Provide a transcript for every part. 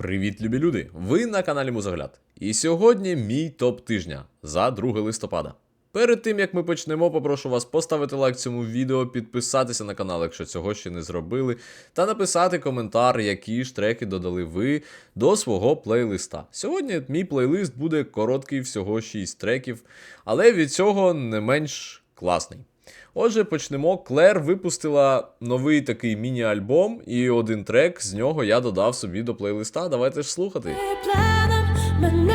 Привіт, любі люди! Ви на каналі Музогляд. І сьогодні мій топ тижня за 2 листопада. Перед тим як ми почнемо, попрошу вас поставити лайк цьому відео, підписатися на канал, якщо цього ще не зробили, та написати коментар, які ж треки додали ви до свого плейлиста. Сьогодні мій плейлист буде короткий, всього 6 треків, але від цього не менш класний. Отже, почнемо. Клер випустила новий такий міні-альбом, і один трек з нього я додав собі до плейлиста. Давайте ж слухати. Планом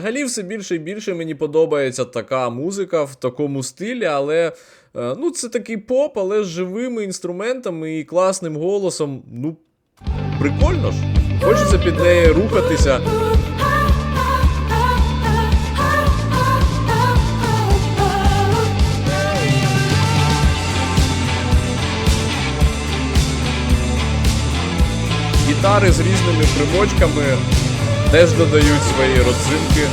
Взагалі, все більше і більше мені подобається така музика в такому стилі, але е, ну, це такий поп, але з живими інструментами і класним голосом. Ну, прикольно ж. Хочеться під неї рухатися. Гітари з різними примочками теж додають свої родзинки.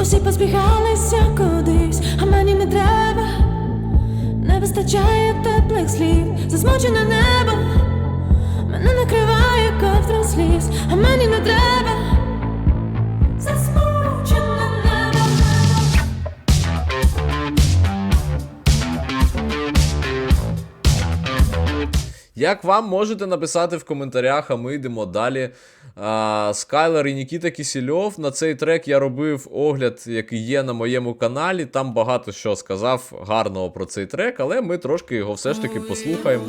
Усі позбігалися кудись, а мені не треба, не вистачає теплих слів, засмучене небо, Як вам можете написати в коментарях, а ми йдемо далі. А, Скайлер і Нікіта Кісільов. На цей трек я робив огляд, який є на моєму каналі. Там багато що сказав гарного про цей трек, але ми трошки його все ж таки послухаємо.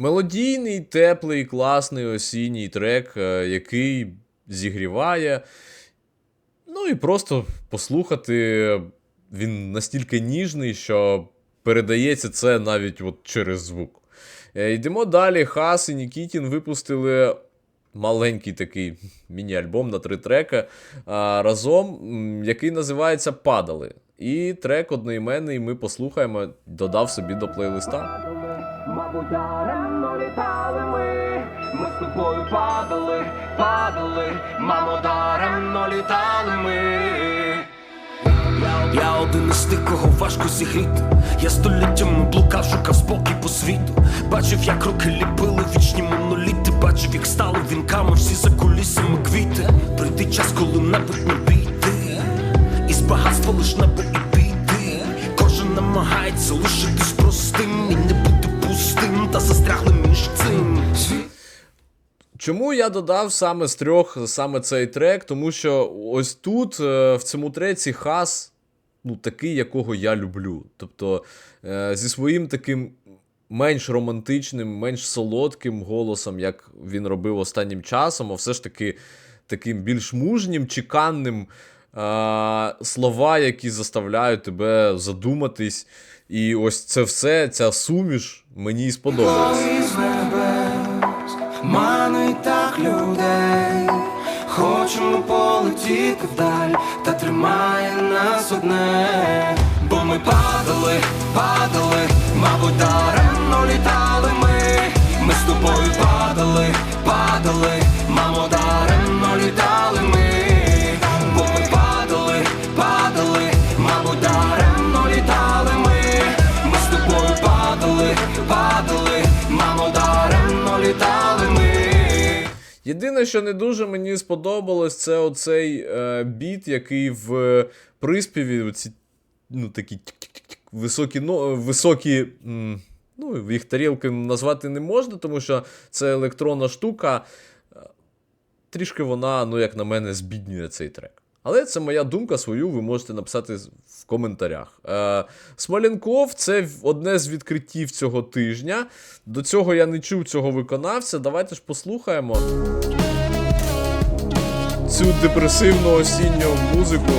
Мелодійний, теплий, класний осінній трек, е, який зігріває. Ну і просто послухати. Він настільки ніжний, що передається це навіть от через звук. Е, Йдемо далі. Хас і Нікітін випустили маленький такий міні-альбом на три трека разом, який називається Падали. І трек одноіменний ми послухаємо, додав собі до плейлиста. Даремно літали ми, ми з тобою падали, падали, мамо, даремно літали ми. Я один із тих, кого важко зігріти. Я століттями блукав, шукав спокій по світу. Бачив, як роки ліпили вічні моноліти. Бачив, як стали вінками всі за кулісами квіти. Прийде час, коли небудь не бійти. Із багатства лиш небо і бійти. Кожен намагається лишитись Чому я додав саме з трьох саме цей трек? Тому що ось тут, е, в цьому треці, хас, ну, такий, якого я люблю. Тобто е, зі своїм таким менш романтичним, менш солодким голосом, як він робив останнім часом, а все ж таки таким більш мужнім, чеканним. е, Слова, які заставляють тебе задуматись. І ось це все, ця суміш мені сподобалась. Манить так людей. Хочемо полетіти вдаль, та тримає нас одне. Бо ми падали, падали, Єдине, що не дуже мені сподобалось, це оцей е, біт, який в приспіві, оці, ну, такі високі, но, високі м, ну, їх тарілки назвати не можна, тому що це електронна штука. Е, Трішки вона, ну, як на мене, збіднює цей трек. Але це моя думка, свою ви можете написати в коментарях. Е, Смоленков це одне з відкриттів цього тижня. До цього я не чув цього виконавця. Давайте ж послухаємо цю депресивну осінню музику.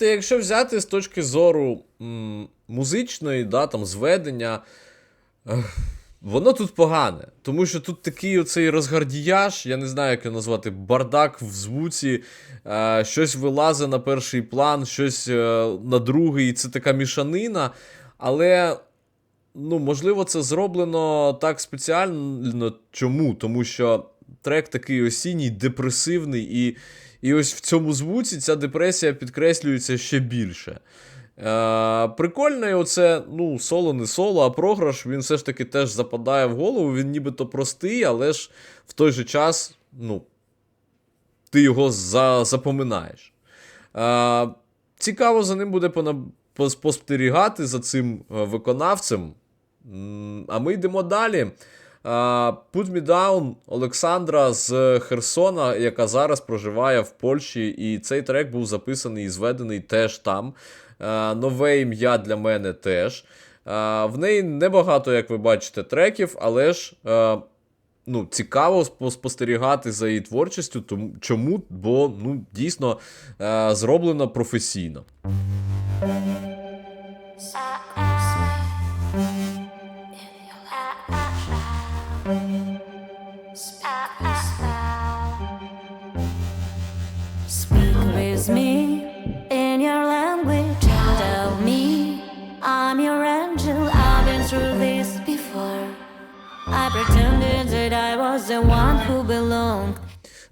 Знаєте, якщо взяти з точки зору м, музичної, да, там, зведення, ех, воно тут погане. Тому що тут такий оцей розгардіяж, я не знаю, як його назвати, бардак в звуці, е, щось вилазить на перший план, щось е, на другий, це така мішанина. Але ну, можливо, це зроблено так спеціально. Чому? Тому що трек такий осінній, депресивний, і, і ось в цьому звуці ця депресія підкреслюється ще більше. Е, прикольне, оце, ну, соло не соло, а програш, він все ж таки теж западає в голову. Він нібито простий, але ж в той же час, ну, ти його за, запоминаєш. Е, цікаво за ним буде пона- пос- спостерігати за цим е, виконавцем. А ми йдемо далі. А, Put Me Down Олександра з Херсона, яка зараз проживає в Польщі, і цей трек був записаний і зведений теж там. Нове ім'я для мене теж. В неї небагато, як ви бачите, треків, але ж е, ну, цікаво спостерігати за її творчістю. Тому, чому? Бо ну, дійсно е, зроблено професійно.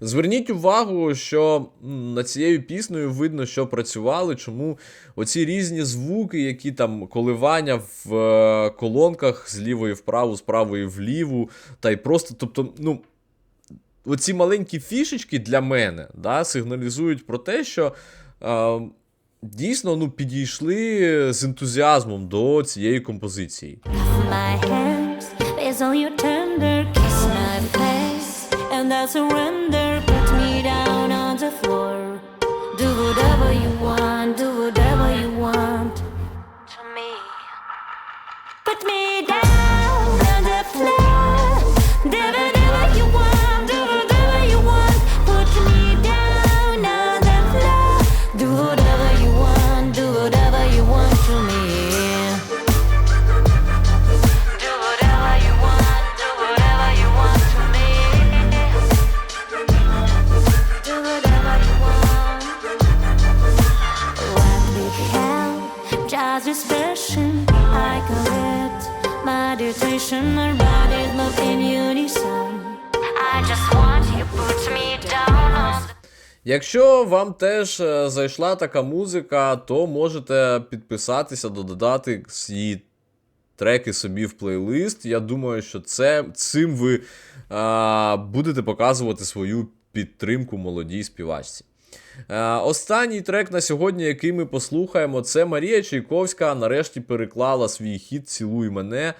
Зверніть увагу, що над цією піснею видно, що працювали, чому оці різні звуки, які там коливання в е, колонках з лівої вправу, з правої вліву, та й просто, тобто, ну. Оці маленькі фішечки для мене да, сигналізують про те, що е, дійсно ну, підійшли з ентузіазмом до цієї композиції. My hands tender kiss my face. And I surrender put me down on the floor. Do whatever you want do Якщо вам теж е, зайшла така музика, то можете підписатися, додати свої треки собі в плейлист. Я думаю, що це, цим ви а, будете показувати свою підтримку молодій співачці. Е, Останній трек на сьогодні, який ми послухаємо, це Марія Чайковська нарешті переклала свій хіт Цілуй мене.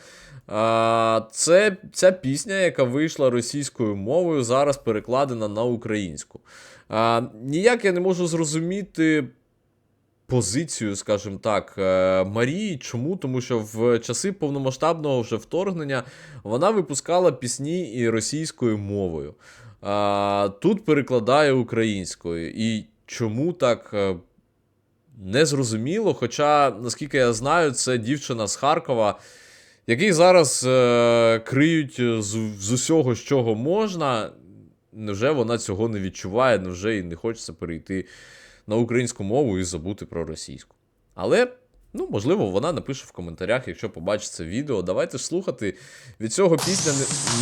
Е, Це ця пісня, яка вийшла російською мовою, зараз перекладена на українську. Е, Ніяк я не можу зрозуміти позицію, скажімо так, е, Марії. Чому? Тому що в часи повномасштабного вже вторгнення вона випускала пісні і російською мовою. А, тут перекладає українською. І чому так е, незрозуміло? Хоча, наскільки я знаю, це дівчина з Харкова, який зараз е, криють з усього, з чого можна. Невже вона цього не відчуває, невже їй не хочеться перейти на українську мову і забути про російську. Але, ну, можливо, вона напише в коментарях, якщо побачить це відео. Давайте ж слухати. Від цього пісня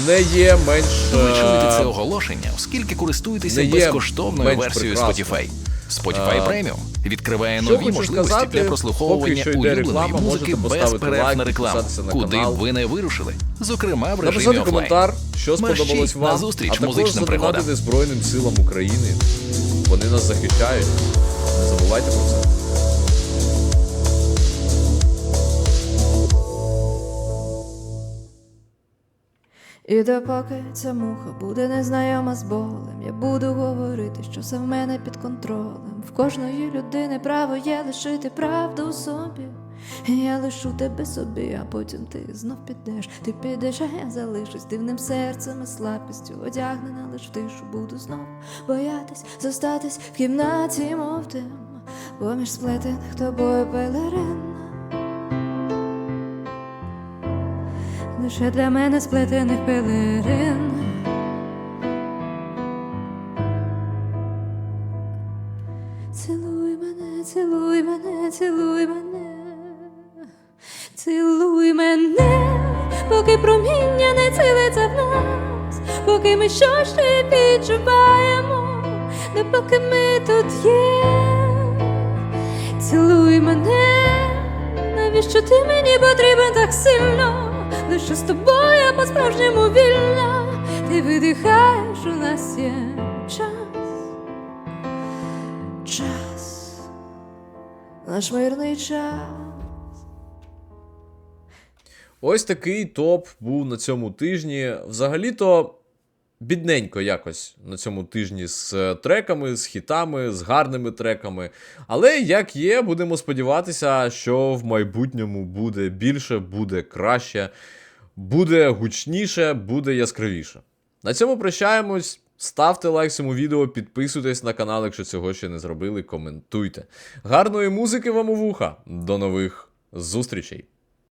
не, є менш. Ви чуєте це е, оголошення, оскільки користуєтеся безкоштовною версією. Spotify. Spotify А, Premium відкриває що нові можливості сказати, для прослуховування улюбленої реклама, музики без перерв на рекламу, на куди б ви не вирушили. Зокрема, в режимі Написати офлайн. коментар, що сподобалось на вам, зустріч а музичним пригодам. Збройним силам України. Вони нас захищають. Не забувайте про це. І допоки ця муха буде незнайома з болем, я буду говорити, що все в мене під контролем. В кожної людини право є лишити правду у собі. Я лишу тебе собі, а потім ти знов підеш. Ти підеш, а я залишусь дивним серцем і слабкістю, одягнена лиш в тишу, буду знов боятись зостатись в кімнаті, мов тим, поміж сплетених тобою пелерин. Лише для мене сплетених пелерин. Цілуй мене, цілуй мене, цілуй мене, цілуй мене, поки проміння не цілиться в нас, поки ми що ще відчуваємо, допоки ми тут є. Цілуй мене, навіщо ти мені потрібен так сильно? Лише з тобою по-справжньому вільна, ти видихаєш, у нас є час, час, наш мирний час. Ось такий топ був на цьому тижні. Взагалі-то бідненько якось на цьому тижні з е, треками, з хітами, з гарними треками. Але як є, будемо сподіватися, що в майбутньому буде більше, буде краще, буде гучніше, буде яскравіше. На цьому прощаємось. Ставте лайк цьому відео, підписуйтесь на канал, якщо цього ще не зробили, коментуйте. Гарної музики вам у вуха. До нових зустрічей!